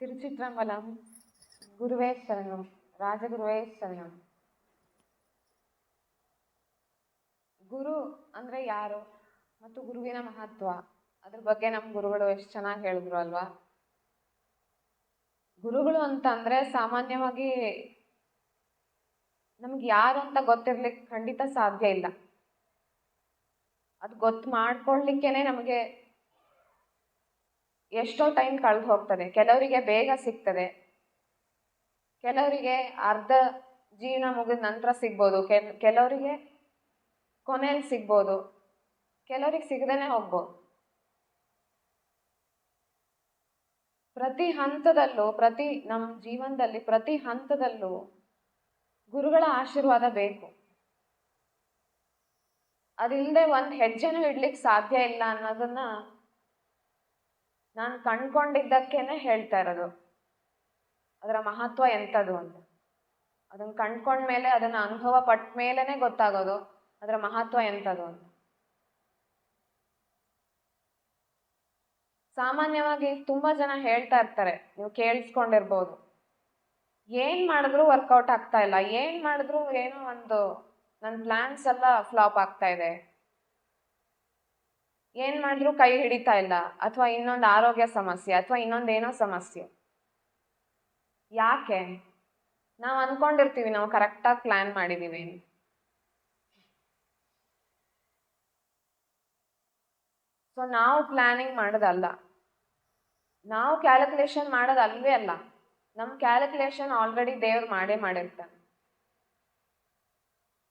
ತಿರುಚಿಟ್ರಂಬಲಂ ಗುರುವೇ ಶರಣಂ ராஜகுருவே சரணம். ಗುರು ಅಂದ್ರೆ ಯಾರು ಮತ್ತು ಗುರುವಿನ ಮಹತ್ವ? ಅದ್ರ ಬಗ್ಗೆ ನಮ್ಮ ಗುರುಗಳು ಎಷ್ಟು ಚೆನ್ನಾಗಿ ಹೇಳಿದ್ರು ಅಲ್ವಾ? ಗುರುಗಳು ಅಂತ ಅಂದ್ರೆ ಸಾಮಾನ್ಯವಾಗಿ ನಮ್ಗೆ ಯಾರು ಅಂತ ಗೊತ್ತಿರ್ಲಿಕ್ಕೆ ಖಂಡಿತ ಸಾಧ್ಯ ಇಲ್ಲ. ಅದು ಗೊತ್ತು ಮಾಡ್ಕೊಳ್ಲಿಕ್ಕೆನೆ ನಮಗೆ ಎಷ್ಟೋ ಟೈಮ್ ಕಳೆದು ಹೋಗ್ತದೆ ಕೆಲವರಿಗೆ ಬೇಗ ಸಿಗ್ತದೆ. ಕೆಲವರಿಗೆ ಅರ್ಧ ಜೀವನ ಮುಗಿದ ನಂತರ ಸಿಗ್ಬೋದು. ಕೆಲ್, ಕೆಲವರಿಗೆ ಕೊನೆಯಲ್ಲಿ ಸಿಗ್ಬೋದು. ಕೆಲವರಿಗೆ ಸಿಗದೇನೆ ಹೋಗ್ಬೋದು. ಪ್ರತಿ ಹಂತದಲ್ಲೂ, ಪ್ರತಿ ನಮ್ಮ ಜೀವನದಲ್ಲಿ, ಪ್ರತಿ ಹಂತದಲ್ಲೂ ಗುರುಗಳ ಆಶೀರ್ವಾದ ಬೇಕು. ಅದಿಲ್ಲದೆ ಒಂದು ಹೆಜ್ಜೆನೂ ಇಡ್ಲಿಕ್ಕೆ ಸಾಧ್ಯ ಇಲ್ಲ ಅನ್ನೋದನ್ನ ನಾನು ಕಂಡ್ಕೊಂಡಿದ್ದಕ್ಕೇನೆ ಹೇಳ್ತಾ ಇರೋದು. ಅದರ ಮಹತ್ವ ಎಂಥದ್ದು ಅಂತ. ಅದನ್ನ ಕಂಡ್ಕೊಂಡ್ಮೇಲೆ ಅದನ್ನ ಅನುಭವ ಪಟ್ಟ ಮೇಲೇ ಗೊತ್ತಾಗೋದು. ಅದರ ಮಹತ್ವ ಎಂಥದ್ದು ಅಂತ. ಸಾಮಾನ್ಯವಾಗಿ ತುಂಬಾ ಜನ ಹೇಳ್ತಾ ಇರ್ತಾರೆ, ನೀವು ಕೇಳಿಸ್ಕೊಂಡಿರ್ಬೋದು. ಏನ್ ಮಾಡಿದ್ರು ವರ್ಕೌಟ್ ಆಗ್ತಾ ಇಲ್ಲ. ಏನ್ ಮಾಡಿದ್ರು ಏನೋ ಒಂದು ನನ್ನ ಪ್ಲಾನ್ಸ್ ಎಲ್ಲ ಫ್ಲಾಪ್ ಆಗ್ತಾ ಇದೆ. ಏನ್ ಮಾಡಿದ್ರು ಕೈ ಹಿಡಿತಾ ಇಲ್ಲ, ಅಥವಾ ಇನ್ನೊಂದು ಆರೋಗ್ಯ ಸಮಸ್ಯೆ, ಅಥವಾ ಇನ್ನೊಂದೇನೋ ಸಮಸ್ಯೆ. ಯಾಕೆ? ನಾವು ಅನ್ಕೊಂಡಿರ್ತೀವಿ ನಾವು ಕರೆಕ್ಟಾಗಿ ಪ್ಲಾನ್ ಮಾಡಿದೀವಿ. ಸೊ ನಾವು ಪ್ಲಾನಿಂಗ್ ಮಾಡೋದಲ್ಲ. ನಾವು ಕ್ಯಾಲ್ಕುಲೇಷನ್ ಮಾಡೋದು ಅಲ್ವೇ ಅಲ್ಲ. ನಮ್ಮ ಕ್ಯಾಲ್ಕುಲೇಷನ್ ಆಲ್ರೆಡಿ ದೇವ್ರು ಮಾಡೇ ಮಾಡಿರ್ತಾನೆ.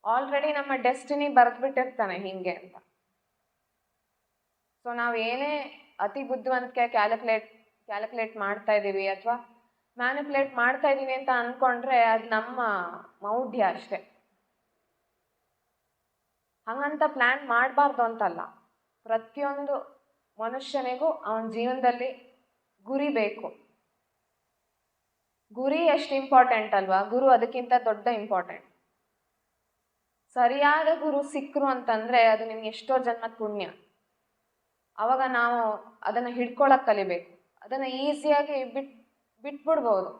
ಆಲ್ರೆಡಿ ನಮ್ಮ ಡೆಸ್ಟಿನಿ ಬರೆದ್ಬಿಟ್ಟಿರ್ತಾನೆ ಹಿಂಗೆ ಅಂತ. ಸೊ ನಾವು ಏನೇ ಅತಿ ಬುದ್ಧಿವಂತಿಕೆ ಕ್ಯಾಲ್ಕುಲೇಟ್ ಕ್ಯಾಲ್ಕುಲೇಟ್ ಮಾಡ್ತಾ ಇದ್ದೀವಿ ಅಥವಾ ಮ್ಯಾನಿಪುಲೇಟ್ ಮಾಡ್ತಾ ಇದ್ದೀವಿ ಅಂತ ಅನ್ಕೊಂಡ್ರೆ ಅದು ನಮ್ಮ ಮೌಢ್ಯ ಅಷ್ಟೇ. ಹಂಗಂತ ಪ್ಲಾನ್ ಮಾಡಬಾರ್ದು ಅಂತಲ್ಲ. ಪ್ರತಿಯೊಂದು ಮನುಷ್ಯನಿಗೂ ಅವನ ಜೀವನದಲ್ಲಿ ಗುರಿ ಬೇಕು. ಗುರಿ ಎಷ್ಟು ಇಂಪಾರ್ಟೆಂಟ್ ಅಲ್ವಾ? ಗುರು ಅದಕ್ಕಿಂತ ದೊಡ್ಡ ಇಂಪಾರ್ಟೆಂಟ್ ಸರಿಯಾದ ಗುರು ಸಿಕ್ಕರು ಅಂತಂದ್ರೆ ಅದು ನಿಮ್ಗೆ ಎಷ್ಟೋ ಜನ್ಮದ ಪುಣ್ಯ. ಅವಾಗ ನಾವು ಅದನ್ನ ಹಿಡ್ಕೊಳಕ್ ಕಲಿಬೇಕು. ಅದನ್ನ ಈಸಿಯಾಗಿ ಬಿಟ್, ಬಿಟ್ಬಿಡ್ಬೋದು.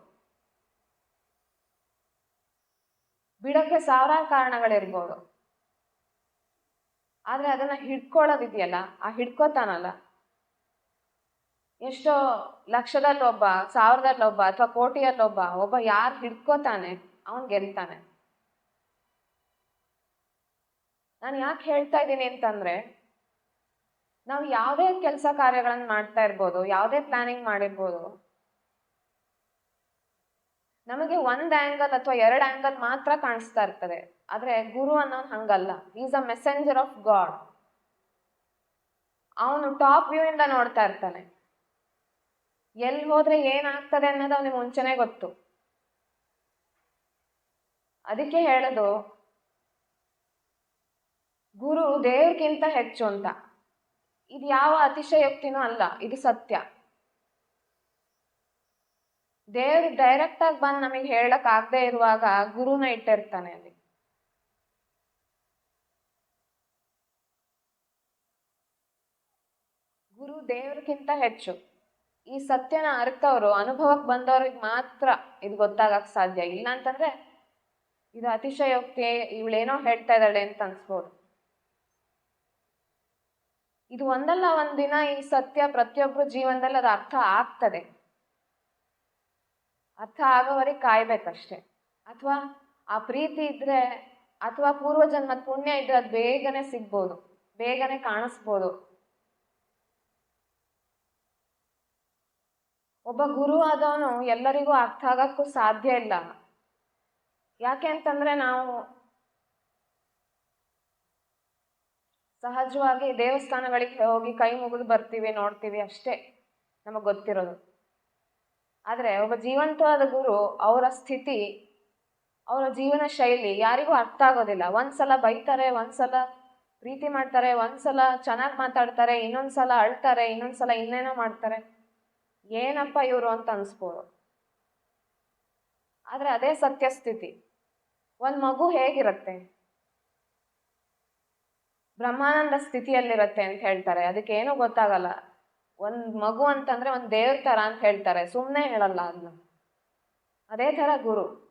ಬಿಡಕ್ಕೆ ಸಾವಿರಾರು ಕಾರಣಗಳಿರ್ಬೋದು. ಆದ್ರೆ ಅದನ್ನ ಹಿಡ್ಕೊಳ್ಳೋದಿದೆಯಲ್ಲ, ಆ ಹಿಡ್ಕೋತಾನಲ್ಲ. ಎಷ್ಟೋ ಲಕ್ಷದಲ್ಲಿ ಒಬ್ಬ ಸಾವಿರದಲ್ಲಿ ಒಬ್ಬ ಅಥವಾ ಕೋಟಿಯಲ್ಲಿ ಒಬ್ಬ ಒಬ್ಬ ಯಾರು ಹಿಡ್ಕೋತಾನೆ, ಅವನು ಗೆಲ್ತಾನೆ. ನಾನು ಯಾಕೆ ಹೇಳ್ತಾ ಇದ್ದೀನಿ ಅಂತಂದ್ರೆ ನಾವು ಯಾವುದೇ ಕೆಲಸ ಕಾರ್ಯಗಳನ್ನು ಮಾಡ್ತಾ ಇರ್ಬೋದು, ಯಾವುದೇ ಪ್ಲಾನಿಂಗ್ ಮಾಡಿರ್ಬೋದು. ನಮಗೆ ಒಂದ್ ಆಂಗಲ್ ಅಥವಾ ಎರಡು ಆಂಗಲ್ ಮಾತ್ರ ಕಾಣಿಸ್ತಾ ಇರ್ತದೆ. ಆದ್ರೆ ಗುರು ಅನ್ನೋನ್ ಹಂಗಲ್ಲ. Is a messenger of God ಅವನು ಟಾಪ್ ವ್ಯೂ ಇಂದ ನೋಡ್ತಾ ಇರ್ತಾನೆ. ಎಲ್ಲಿ ಹೋದ್ರೆ ಏನಾಗ್ತದೆ ಅನ್ನೋದು ಅವನಿಗೆ ಮುಂಚೆನೆ ಗೊತ್ತು. ಅದಕ್ಕೆ ಹೇಳೋದು, ಗುರು ದೇವ್ರಿಗಿಂತ ಹೆಚ್ಚು ಅಂತ. ಇದು ಯಾವ ಅತಿಶಯೋಕ್ತಿನೂ ಅಲ್ಲ, ಇದು ಸತ್ಯ. ದೇವ್ರು ಡೈರೆಕ್ಟ್ ಆಗಿ ಬಂದು ನಮಗೆ ಹೇಳಕ್ ಆಗದೆ ಇರುವಾಗ ಗುರುನ ಇಟ್ಟಿರ್ತಾನೆ ಅಲ್ಲಿ. ಗುರು ದೇವ್ರಿಗಿಂತ ಹೆಚ್ಚು. ಈ ಸತ್ಯನ ಅರ್ಥವ್ರು ಅನುಭವಕ್ಕೆ ಬಂದವ್ರಿಗೆ ಮಾತ್ರ ಇದು ಗೊತ್ತಾಗಕ್ ಸಾಧ್ಯ ಇಲ್ಲ ಅಂತಂದ್ರೆ, ಇದು ಅತಿಶಯೋಕ್ತಿ, ಇವಳೇನೋ ಹೇಳ್ತಾ ಇದ್ದಾಳೆ ಅಂತ ಅನ್ಸ್ಬೋದು. ಇದು ಒಂದಲ್ಲ ಒಂದಿನ ಈ ಸತ್ಯ ಪ್ರತಿಯೊಬ್ಬರ ಜೀವನದಲ್ಲಿ ಅದು ಅರ್ಥ ಆಗ್ತದೆ. ಅರ್ಥ ಆಗೋವರೆಗೆ ಕಾಯ್ಬೇಕಷ್ಟೆ. ಅಥವಾ ಆ ಪ್ರೀತಿ ಇದ್ರೆ ಅಥವಾ ಪೂರ್ವ ಜನ್ಮದ ಪುಣ್ಯ ಇದ್ರೆ ಅದು ಬೇಗನೆ ಸಿಗ್ಬೋದು, ಬೇಗನೆ ಕಾಣಿಸ್ಬೋದು. ಒಬ್ಬ ಗುರು ಆದವನು ಎಲ್ಲರಿಗೂ ಅರ್ಥ ಆಗಕ್ಕೂ ಸಾಧ್ಯ ಇಲ್ಲ. ಯಾಕೆ ಅಂತಂದ್ರೆ ನಾವು ಸಹಜವಾಗಿ ದೇವಸ್ಥಾನಗಳಿಗೆ ಹೋಗಿ ಕೈ ಮುಗಿದು ಬರ್ತೀವಿ, ನೋಡ್ತೀವಿ ಅಷ್ಟೇ ನಮಗೆ ಗೊತ್ತಿರೋದು. ಆದರೆ ಒಬ್ಬ ಜೀವಂತವಾದ ಗುರು ಅವರ ಸ್ಥಿತಿ, ಅವರ ಜೀವನ ಶೈಲಿ ಯಾರಿಗೂ ಅರ್ಥ ಆಗೋದಿಲ್ಲ. ಒಂದ್ಸಲ ಬೈತಾರೆ, ಒಂದ್ಸಲ ಪ್ರೀತಿ ಮಾಡ್ತಾರೆ, ಒಂದ್ಸಲ ಚೆನ್ನಾಗಿ ಮಾತಾಡ್ತಾರೆ, ಇನ್ನೊಂದ್ಸಲ ಅಳ್ತಾರೆ, ಇನ್ನೊಂದ್ಸಲ ಇನ್ನೇನೋ ಮಾಡ್ತಾರೆ. ಏನಪ್ಪ ಇವರು ಅಂತ ಅನ್ಸ್ಬೋದು. ಆದರೆ ಅದೇ ಸತ್ಯಸ್ಥಿತಿ. ಒಂದು ಮಗು ಹೇಗಿರುತ್ತೆ? ಬ್ರಹ್ಮಾನಂದ ಸ್ಥಿತಿಯಲ್ಲಿರುತ್ತೆ ಅಂತ ಹೇಳ್ತಾರೆ. ಅದಕ್ಕೆ ಏನೂ ಗೊತ್ತಾಗಲ್ಲ. ಒಂದು ಮಗು ಅಂತಂದ್ರೆ ಒಂದು ದೇವ್ರ ಥರ ಅಂತ ಹೇಳ್ತಾರೆ. ಸುಮ್ಮನೆ ಹೇಳಲ್ಲ ಅದನ್ನ ಅದೇ ತರ ಗುರು.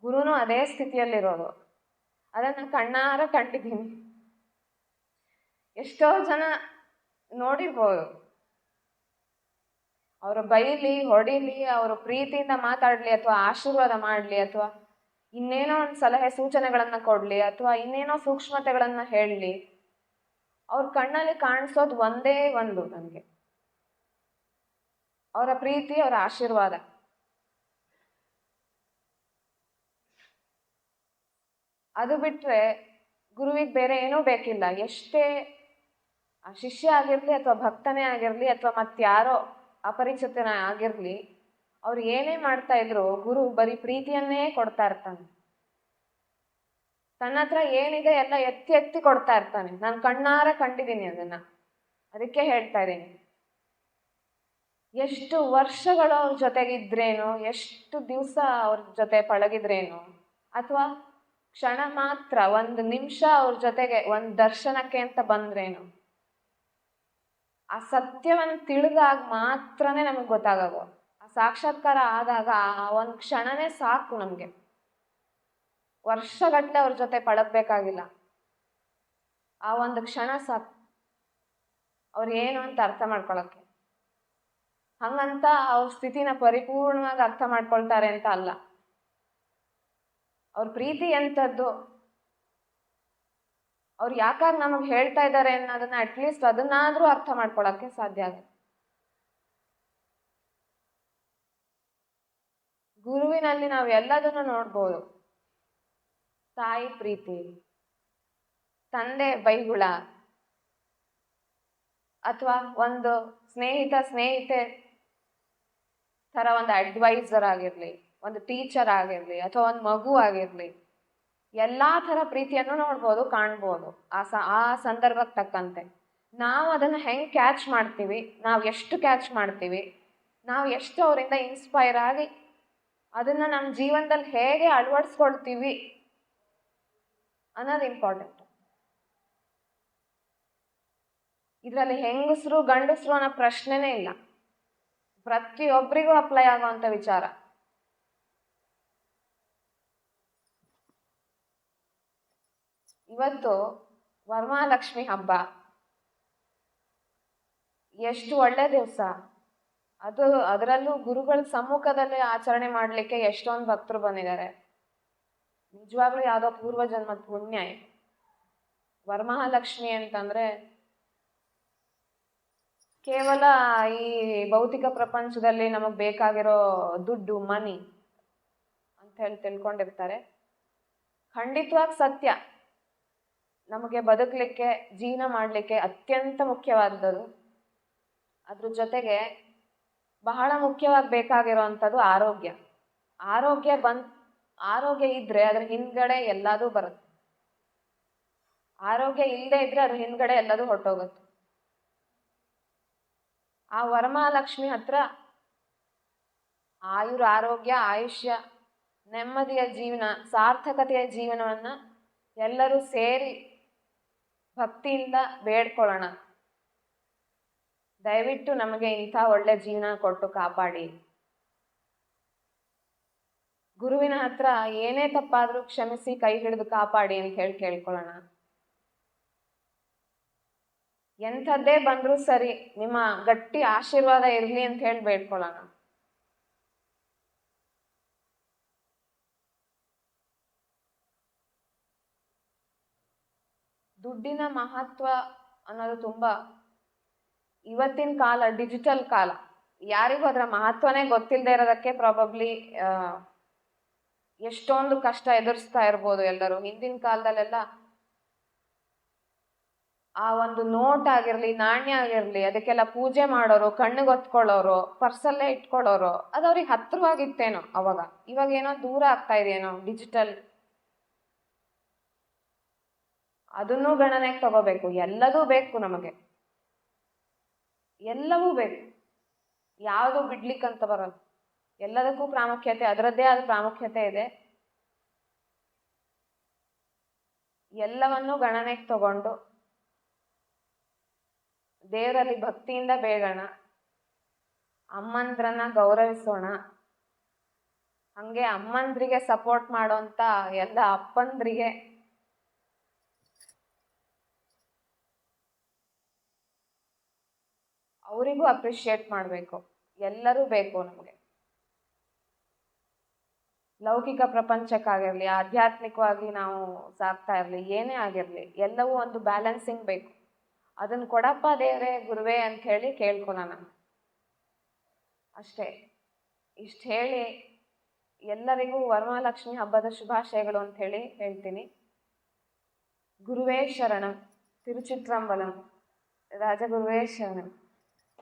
ಗುರುನು ಅದೇ ಸ್ಥಿತಿಯಲ್ಲಿರೋದು. ಅದನ್ನ ಕಣ್ಣಾರ ಕಂಡಿದ್ದೀನಿ. ಎಷ್ಟೋ ಜನ ನೋಡಿರ್ಬೋದು. ಅವರು ಬೈಲಿ, ಹೊಡಿಲಿ, ಅವರು ಪ್ರೀತಿಯಿಂದ ಮಾತಾಡ್ಲಿ ಅಥವಾ ಆಶೀರ್ವಾದ ಮಾಡ್ಲಿ ಅಥವಾ ಇನ್ನೇನೋ ಒಂದು ಸಲಹೆ ಸೂಚನೆಗಳನ್ನು ಕೊಡ್ಲಿ ಅಥವಾ ಇನ್ನೇನೋ ಸೂಕ್ಷ್ಮತೆಗಳನ್ನು ಹೇಳಲಿ, ಅವ್ರ ಕಣ್ಣಲ್ಲಿ ಕಾಣಿಸೋದು ಒಂದೇ ಒಂದು ನನಗೆ. ಅವರ ಪ್ರೀತಿ, ಅವರ ಆಶೀರ್ವಾದ. ಅದು ಬಿಟ್ರೆ ಗುರುವಿಗೆ ಬೇರೆ ಏನೂ ಬೇಕಿಲ್ಲ. ಎಷ್ಟೇ ಶಿಷ್ಯ ಆಗಿರಲಿ ಅಥವಾ ಭಕ್ತನೇ ಆಗಿರಲಿ ಅಥವಾ ಮತ್ತಾರೋ ಅಪರಿಚಿತನ ಆಗಿರ್ಲಿ ಅವ್ರು ಏನೇ ಮಾಡ್ತಾ ಇದ್ರು ಗುರು ಬರೀ ಪ್ರೀತಿಯನ್ನೇ ಕೊಡ್ತಾ ಇರ್ತಾನೆ. ತನ್ನ ಹತ್ರ ಏನಿದೆ ಎಲ್ಲ ಎತ್ತಿ ಎತ್ತಿ ಕೊಡ್ತಾ ಇರ್ತಾನೆ. ನಾನು ಕಣ್ಣಾರ ಕಂಡಿದ್ದೀನಿ ಅದನ್ನ. ಅದಕ್ಕೆ ಹೇಳ್ತಾ ಇದ್ದೀನಿ. ಎಷ್ಟು ವರ್ಷಗಳು ಅವ್ರ ಜೊತೆಗಿದ್ರೇನು, ಎಷ್ಟು ದಿವಸ ಅವ್ರ ಜೊತೆ ಪಳಗಿದ್ರೇನು, ಅಥವಾ ಕ್ಷಣ ಮಾತ್ರ ಒಂದು ನಿಮಿಷ ಅವ್ರ ಜೊತೆಗೆ ಒಂದು ದರ್ಶನಕ್ಕೆ ಅಂತ ಬಂದ್ರೇನು, ಆ ಸತ್ಯವನ್ನು ತಿಳಿದಾಗ ಮಾತ್ರನೇ ನಮಗೆ ಗೊತ್ತಾಗೋದು. ಸಾಕ್ಷಾತ್ಕಾರ ಆದಾಗ ಆ ಒಂದು ಕ್ಷಣನೇ ಸಾಕು ನಮಗೆ. ವರ್ಷಗಟ್ಟಲೆ ಅವ್ರ ಜೊತೆ ಪಡಕ್ಬೇಕಾಗಿಲ್ಲ ಆ ಒಂದು ಕ್ಷಣ ಸಾಕು. ಅವ್ರು ಏನು ಅಂತ ಅರ್ಥ ಮಾಡ್ಕೊಳಕ್ಕೆ. ಹಂಗಂತ ಅವ್ರ ಸ್ಥಿತಿನ ಪರಿಪೂರ್ಣವಾಗಿ ಅರ್ಥ ಮಾಡ್ಕೊಳ್ತಾರೆ ಅಂತ ಅಲ್ಲ. ಅವ್ರ ಪ್ರೀತಿ ಎಂಥದ್ದು? ಅವ್ರು ಯಾಕಾಗ ನಮಗೆ ಹೇಳ್ತಾ ಇದ್ದಾರೆ ಅನ್ನೋದನ್ನ ಅಟ್ಲೀಸ್ಟ್ ಅದನ್ನಾದ್ರೂ ಅರ್ಥ ಮಾಡ್ಕೊಳಕ್ಕೆ ಸಾಧ್ಯ ಆಗುತ್ತೆ. ಗುರುವಿನಲ್ಲಿ ನಾವು ಎಲ್ಲದನ್ನು ನೋಡ್ಬೋದು. ತಾಯಿ ಪ್ರೀತಿ, ತಂದೆ ಬೈಗುಳ, ಅಥವಾ ಒಂದು ಸ್ನೇಹಿತ, ಸ್ನೇಹಿತೆ ಥರ ಒಂದು ಅಡ್ವೈಸರ್ ಆಗಿರಲಿ, ಒಂದು ಟೀಚರ್ ಆಗಿರಲಿ, ಅಥವಾ ಒಂದು ಮಗು ಆಗಿರಲಿ, ಎಲ್ಲ ಥರ ಪ್ರೀತಿಯನ್ನು ನೋಡ್ಬೋದು, ಕಾಣ್ಬೋದು. ಆ ಸ, ಆ ಸಂದರ್ಭಕ್ಕೆ ತಕ್ಕಂತೆ. ನಾವು ಅದನ್ನು ಹೆಂಗೆ ಕ್ಯಾಚ್ ಮಾಡ್ತೀವಿ? ನಾವು ಎಷ್ಟು ಕ್ಯಾಚ್ ಮಾಡ್ತೀವಿ? ನಾವು ಎಷ್ಟು ಅವರಿಂದ ಇನ್ಸ್ಪೈರ್ ಆಗಿ ಅದನ್ನು ನಮ್ಮ ಜೀವನದಲ್ಲಿ ಹೇಗೆ ಅಳವಡಿಸ್ಕೊಳ್ತೀವಿ ಅನ್ನೋದು ಇಂಪಾರ್ಟೆಂಟ್ ಇದರಲ್ಲಿ ಹೆಂಗಸರು, ಗಂಡಸರು ಅನ್ನೋ ಪ್ರಶ್ನೆನೇ ಇಲ್ಲ. ಪ್ರತಿಯೊಬ್ಬರಿಗೂ ಅಪ್ಲೈ ಆಗುವಂಥ ವಿಚಾರ. ಇವತ್ತು ವರಮಹಾಲಕ್ಷ್ಮಿ ಹಬ್ಬ. ಎಷ್ಟು ಒಳ್ಳೆ ದಿವಸ. ಅದು ಅದರಲ್ಲೂ ಗುರುಗಳ ಸಮ್ಮುಖದಲ್ಲಿ ಆಚರಣೆ ಮಾಡಲಿಕ್ಕೆ ಎಷ್ಟೊಂದು ಭಕ್ತರು ಬಂದಿದ್ದಾರೆ. ನಿಜವಾಗ್ಲೂ ಯಾವುದೋ ಪೂರ್ವ ಜನ್ಮದ ಪುಣ್ಯ ಇದು. ವರಮಹಾಲಕ್ಷ್ಮಿ ಅಂತಂದ್ರೆ ಕೇವಲ ಈ ಭೌತಿಕ ಪ್ರಪಂಚದಲ್ಲಿ ನಮಗೆ ಬೇಕಾಗಿರೋ ದುಡ್ಡು ಮನಿ ಅಂತ ಹೇಳಿ ತಿಳ್ಕೊಂಡಿರ್ತಾರೆ. ಖಂಡಿತವಾಗಿ ಸತ್ಯ. ನಮಗೆ ಬದುಕಲಿಕ್ಕೆ, ಜೀವನ ಮಾಡಲಿಕ್ಕೆ ಅತ್ಯಂತ ಮುಖ್ಯವಾದದ್ದು. ಅದ್ರ ಜೊತೆಗೆ ಬಹಳ ಮುಖ್ಯವಾಗಿ ಬೇಕಾಗಿರುವಂಥದ್ದು ಆರೋಗ್ಯ. ಆರೋಗ್ಯ ಬಂದ್, ಆರೋಗ್ಯ ಇದ್ರೆ ಅದ್ರ ಹಿಂದ್ಗಡೆ ಎಲ್ಲದೂ ಬರುತ್ತೆ. ಆರೋಗ್ಯ ಇಲ್ಲದೆ ಇದ್ರೆ ಅದ್ರ ಹಿಂದ್ಗಡೆ ಎಲ್ಲದೂ ಹೊಟ್ಟೋಗುತ್ತೆ ಆ ವರಮಹಾಲಕ್ಷ್ಮಿ ಹತ್ರ ಆಯುರ್ ಆರೋಗ್ಯ, ಆಯುಷ್ಯ, ನೆಮ್ಮದಿಯ ಜೀವನ, ಸಾರ್ಥಕತೆಯ ಜೀವನವನ್ನ ಎಲ್ಲರೂ ಸೇರಿ ಭಕ್ತಿಯಿಂದ ಬೇಡ್ಕೊಳ್ಳೋಣ. ದಯವಿಟ್ಟು ನಮಗೆ ಇಂಥ ಒಳ್ಳೆ ಜೀವನ ಕೊಟ್ಟು ಕಾಪಾಡಿ. ಗುರುವಿನ ಹತ್ರ ಏನೇ ತಪ್ಪಾದ್ರೂ ಕ್ಷಮಿಸಿ ಕೈ ಹಿಡಿದು ಕಾಪಾಡಿ ಅಂತ ಹೇಳಿ ಕೇಳ್ಕೊಳ್ಳೋಣ. ಎಂಥದ್ದೇ ಬಂದ್ರೂ ಸರಿ, ನಿಮ್ಮ ಗಟ್ಟಿ ಆಶೀರ್ವಾದ ಇರಲಿ ಅಂತ ಹೇಳಿ ಬೇಡ್ಕೊಳ್ಳೋಣ. ದುಡ್ಡಿನ ಮಹತ್ವ ಅನ್ನೋದು ತುಂಬಾ ಇವತ್ತಿನ ಕಾಲ ಡಿಜಿಟಲ್ ಕಾಲ, ಯಾರಿಗೂ ಅದರ ಮಹತ್ವನೇ ಗೊತ್ತಿಲ್ಲದೆ ಇರೋದಕ್ಕೆ ಪ್ರಾಬಬ್ಲಿ ಎಷ್ಟೊಂದು ಕಷ್ಟ ಎದುರಿಸ್ತಾ ಇರ್ಬೋದು ಎಲ್ಲರೂ. ಹಿಂದಿನ ಕಾಲದಲ್ಲೆಲ್ಲ ಆ ಒಂದು ನೋಟ್ ಆಗಿರ್ಲಿ, ನಾಣ್ಯ ಆಗಿರ್ಲಿ, ಅದಕ್ಕೆಲ್ಲ ಪೂಜೆ ಮಾಡೋರು ಕಣ್ಣಿಗೆ ಹೊತ್ಕೊಳ್ಳೋರು ಪರ್ಸಲ್ಲೇ ಇಟ್ಕೊಳ್ಳೋರು, ಅದು ಅವ್ರಿಗೆ ಹತ್ರವಾಗಿತ್ತೇನೋ ಅವಾಗ. ಇವಾಗ ಏನೋ ದೂರ ಆಗ್ತಾ ಇದೆಯೇನೋ ಡಿಜಿಟಲ್ ಅದನ್ನೂ ಗಣನೆಗೆ ತಗೋಬೇಕು. ಎಲ್ಲದೂ ಬೇಕು ನಮಗೆ. ಎಲ್ಲವೂ ಬೇಕು. ಯಾವುದು ಬಿಡ್ಲಿಕ್ಕಂತ ಬರಲ್ಲ. ಎಲ್ಲದಕ್ಕೂ ಪ್ರಾಮುಖ್ಯತೆ, ಅದರದ್ದೇ ಆದ ಪ್ರಾಮುಖ್ಯತೆ ಇದೆ. ಎಲ್ಲವನ್ನೂ ಗಣನೆಗೆ ತಗೊಂಡು ದೇವರಲ್ಲಿ ಭಕ್ತಿಯಿಂದ ಬೇಡೋಣ. ಅಮ್ಮಂದ್ರನ್ನ ಗೌರವಿಸೋಣ. ಹಂಗೆ ಅಮ್ಮಂದ್ರಿಗೆ ಸಪೋರ್ಟ್ ಮಾಡೋಂಥ ಎಲ್ಲ ಅಪ್ಪಂದ್ರಿಗೆ ಅವರಿಗೂ ಅಪ್ರಿಷಿಯೇಟ್ ಮಾಡಬೇಕು. ಎಲ್ಲರೂ ಬೇಕು ನಮಗೆ. ಲೌಕಿಕ ಪ್ರಪಂಚಕ್ಕಾಗಿರಲಿ, ಆಧ್ಯಾತ್ಮಿಕವಾಗಿ ನಾವು ಸಾಕ್ತಾ ಇರಲಿ, ಏನೇ ಆಗಿರಲಿ, ಎಲ್ಲವೂ ಒಂದು ಬ್ಯಾಲೆನ್ಸಿಂಗ್ ಬೇಕು. ಅದನ್ನು ಕೊಡಪ್ಪ ದೇವರೇ, ಗುರುವೇ ಅಂತ ಹೇಳಿ ಕೇಳ್ಕೊಳೋಣ ಅಷ್ಟೇ. ಇಷ್ಟು ಹೇಳಿ ಎಲ್ಲರಿಗೂ ವರಮಹಾಲಕ್ಷ್ಮಿ ಹಬ್ಬದ ಶುಭಾಶಯಗಳು ಅಂತ ಹೇಳಿ ಹೇಳ್ತೀನಿ. ಗುರುವೇ ಶರಣಂ ರಾಜ ರಾಜಗುರುವೇ ಶರಣಂ.